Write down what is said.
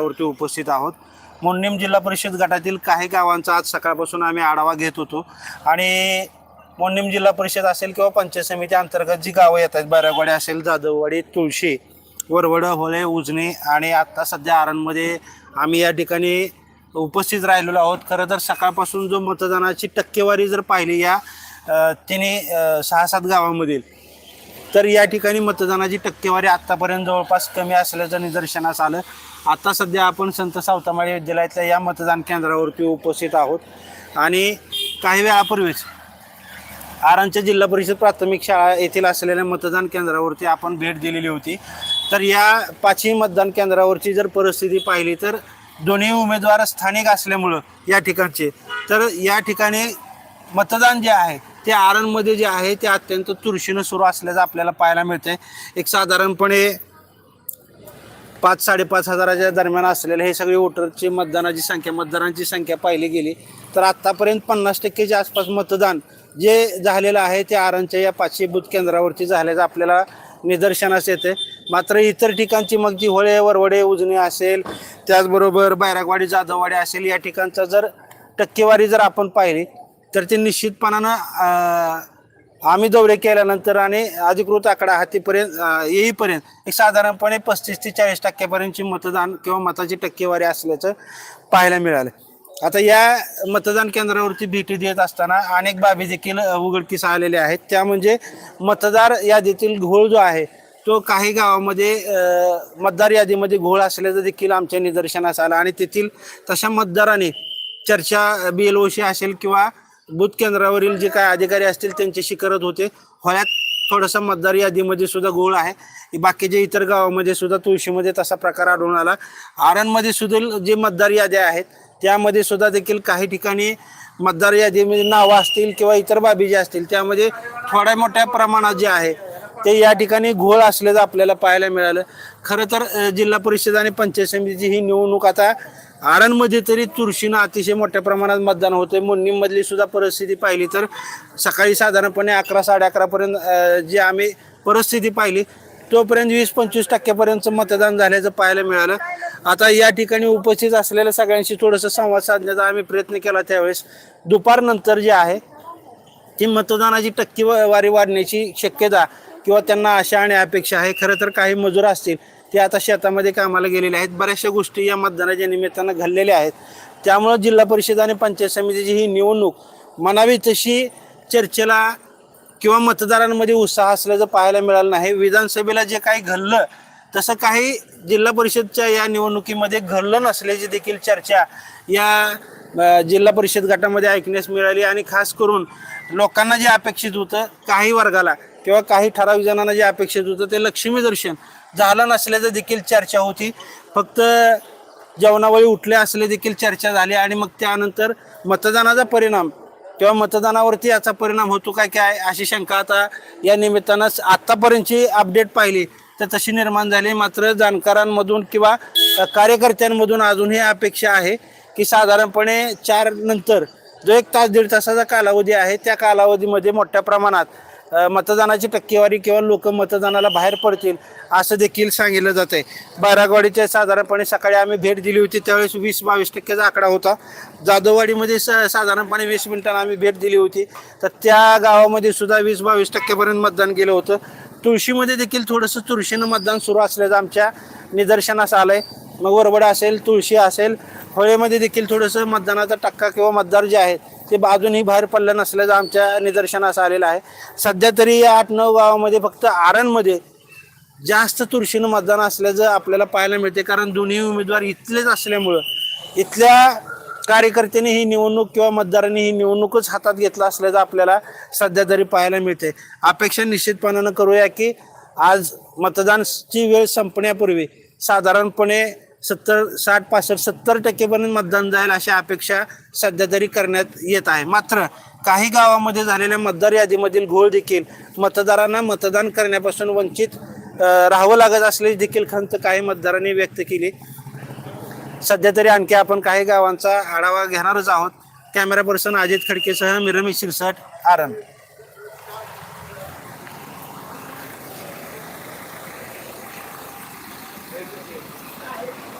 वरती उपस्थित आहोत. मुन्नीम जिल्हा परिषद गटातील काही गावांचा आज सकाळपासून आम्ही आढावा घेत होतो. आणि मोन्नीम जिल्हा परिषद असेल किंवा पंचायत समिती अंतर्गत जी गावं येतात आहेत बारागवाडी असेल जाधववाडी तुळशी वरवड होळे उजनी आणि आत्ता सध्या आरणमध्ये आम्ही या ठिकाणी उपस्थित राहिलेलो आहोत. खरं तर सकाळपासून जो मतदानाची टक्केवारी जर पाहिली या तिने तिन्ही सहा सात गावांमधील तर या ठिकाणी मतदानाची टक्केवारी आत्तापर्यंत जवळपास कमी असल्याचं निदर्शनास आलं. आता सध्या आपण संत सावतामाळी विद्यालयातल्या या मतदान केंद्रावरती उपस्थित आहोत. आणि काही वेळापूर्वीच आरांच्या जिल्हा परिषद प्राथमिक शाळा येथील असलेल्या मतदान केंद्रावरती आपण भेट दिलेली होती. तर या पाचही मतदान केंद्रावरची जर परिस्थिती पाहिली तर दोन्ही उमेदवार स्थानिक असल्यामुळं या ठिकाणचे. तर या ठिकाणी मतदान जे आहे ते आरणमध्ये जे आहे ते अत्यंत तुळशीनं सुरू असल्याचं आपल्याला पाहायला मिळतंय. एक साधारणपणे पाच साडेपाच हजाराच्या दरम्यान असलेले हे सगळे वोटरची मतदानाची संख्या मतदारांची संख्या पाहिली गेली. तर आत्तापर्यंत पन्नास टक्केच्या आसपास मतदान जे झालेलं आहे ते आरणच्या या पाचशे बूथ केंद्रावरती झाल्याचं आपल्याला निदर्शनास येते मात्र इतर ठिकाणची मग जी होळे वरवडे उजने असेल त्याचबरोबर बैरागवाडी जाधववाडी असेल या ठिकाणचा जर टक्केवारी जर आपण पाहिली तर ते निश्चितपणानं आम्ही दौरे केल्यानंतर आणि अधिकृत आकडा हातीपर्यंत येईपर्यंत एक साधारणपणे पस्तीस ते चाळीस टक्क्यापर्यंतची मतदान किंवा मताची टक्केवारी असल्याचं पाहायला मिळालं. आता या मतदान केंद्रावरती भेटी देत असताना अनेक बाबी देखील उघडकीस आलेल्या आहेत. त्या म्हणजे मतदार यादीतील घोळ जो आहे तो काही गावामध्ये मतदार यादीमध्ये घोळ असल्याचं देखील आमच्या निदर्शनास आलं. आणि तेथील तशा मतदाराने चर्चा बी एल ओशी असेल किंवा बूथ केंद्रावरील जे काय अधिकारी असतील त्यांच्याशी करत होते. होळ्यात थोडासा मतदार यादीमध्ये सुद्धा गोळ आहे. बाकीच्या इतर गावामध्ये सुद्धा तुळशीमध्ये तसा प्रकार आढळून आला. आरणमध्ये सुद्धा जे मतदार याद्या आहेत त्यामध्ये सुद्धा देखील काही ठिकाणी मतदार यादीमध्ये नावं असतील किंवा इतर बाबी ज्या असतील त्यामध्ये थोड्या मोठ्या प्रमाणात जे आहे ते या ठिकाणी घोळ असल्याचं आपल्याला पाहायला मिळालं. खरं तर जिल्हा परिषद आणि पंचायत समितीची ही निवडणूक आता आरणमध्ये तरी तुळशीनं अतिशय मोठ्या प्रमाणात मतदान होते मुन्नीमधली सुद्धा परिस्थिती पाहिली तर सकाळी साधारणपणे अकरा साडे अकरापर्यंत जी आम्ही परिस्थिती पाहिली तोपर्यंत वीस पंचवीस टक्क्यापर्यंतचं मतदान झाल्याचं पाहायला मिळालं. आता या ठिकाणी उपस्थित असलेल्या सगळ्यांशी थोडंसं संवाद साधण्याचा आम्ही प्रयत्न केला त्यावेळेस. दुपारनंतर जे आहे ती मतदानाची टक्केवारी वाढण्याची शक्यता किंवा त्यांना आशा आणि अपेक्षा आहे. खरं तर काही मजूर असतील ते आता शेतामध्ये कामाला गेलेले आहेत. बऱ्याचशा गोष्टी या मतदानाच्या निमित्तानं घडलेल्या आहेत. त्यामुळं जिल्हा परिषद आणि पंचायत समितीची ही निवडणूक म्हणावी तशी चर्चेला किंवा मतदारांमध्ये उत्साह असल्याचं पाहायला मिळालं नाही. विधानसभेला जे काही घडलं तसं काही जिल्हा परिषदच्या या निवडणुकीमध्ये घडलं नसल्याची देखील चर्चा या जिल्हा परिषद गटामध्ये ऐकण्यास मिळाली. आणि खास करून लोकांना जे अपेक्षित होतं काही वर्गाला किंवा काही ठराविक जणांना जे अपेक्षित होतं ते लक्ष्मी दर्शन झालं नसल्याचं देखील चर्चा होती. फक्त जेवणावळी उठले असले देखील चर्चा झाली आणि मग त्यानंतर मतदानाचा परिणाम किंवा मतदानावरती याचा परिणाम होतो काय काय अशी शंका आता या निमित्तानं आत्तापर्यंतची अपडेट पाहिली तर तशी निर्माण झाली. मात्र जाणकारांमधून किंवा कार्यकर्त्यांमधून कार्यकर्त्यांमधून अजूनही अपेक्षा आहे की साधारणपणे चार नंतर जो एक तास दीड तासाचा कालावधी आहे त्या कालावधीमध्ये मोठ्या प्रमाणात मतदानाची टक्केवारी किंवा लोक मतदानाला बाहेर पडतील असं देखील सांगितलं जात आहे बारागवाडीच्या साधारणपणे सकाळी आम्ही भेट दिली होती त्यावेळेस वीस बावीस टक्क्याचा आकडा होता. जाधववाडीमध्ये स साधारणपणे वीस मिनिटांना आम्ही भेट दिली होती. तर त्या गावामध्ये सुद्धा वीस बावीस टक्क्यापर्यंत मतदान केलं होतं. तुळशीमध्ये देखील थोडंसं तुळशीनं मतदान सुरू असल्याचं आमच्या निदर्शनास आलं आहे मग वरवड असेल तुळशी असेल होळीमध्ये देखील थोडंसं मतदानाचा टक्का किंवा मतदार जे आहेत ते अजूनही बाहेर पडलं नसल्याचं आमच्या निदर्शनास आलेलं आहे. सध्या तरी या आठ नऊ गावामध्ये फक्त आरणमध्ये जास्त तुळशीनं मतदान असल्याचं आपल्याला पाहायला मिळते. कारण दोन्ही उमेदवार इथलेच असल्यामुळं इथल्या कार्यकर्त्यांनी ही निवडणूक किंवा मतदारांनी ही निवडणूकच हातात घेतलं असल्याचं आपल्याला सध्या तरी पाहायला मिळते. अपेक्षा निश्चितपणानं करूया की आज मतदानची वेळ संपण्यापूर्वी साधारणपणे सत्तर साठ पासष्ट सत्तर टक्केपर्यंत मतदान जाईल अशा अपेक्षा सध्या तरी करण्यात येत आहे. मात्र काही गावामध्ये झालेल्या मतदार यादीमधील घोळ देखील मतदारांना मतदान करण्यापासून वंचित राहावं लागत असल्याची देखील खंत काही मतदारांनी व्यक्त केली. सध्या तरी आणखी आपण काही गावांचा आढावा घेणारच आहोत. कॅमेरा पर्सन अजित खडकेसह मिरमी शिरसाट आरण Thank you. Thank you.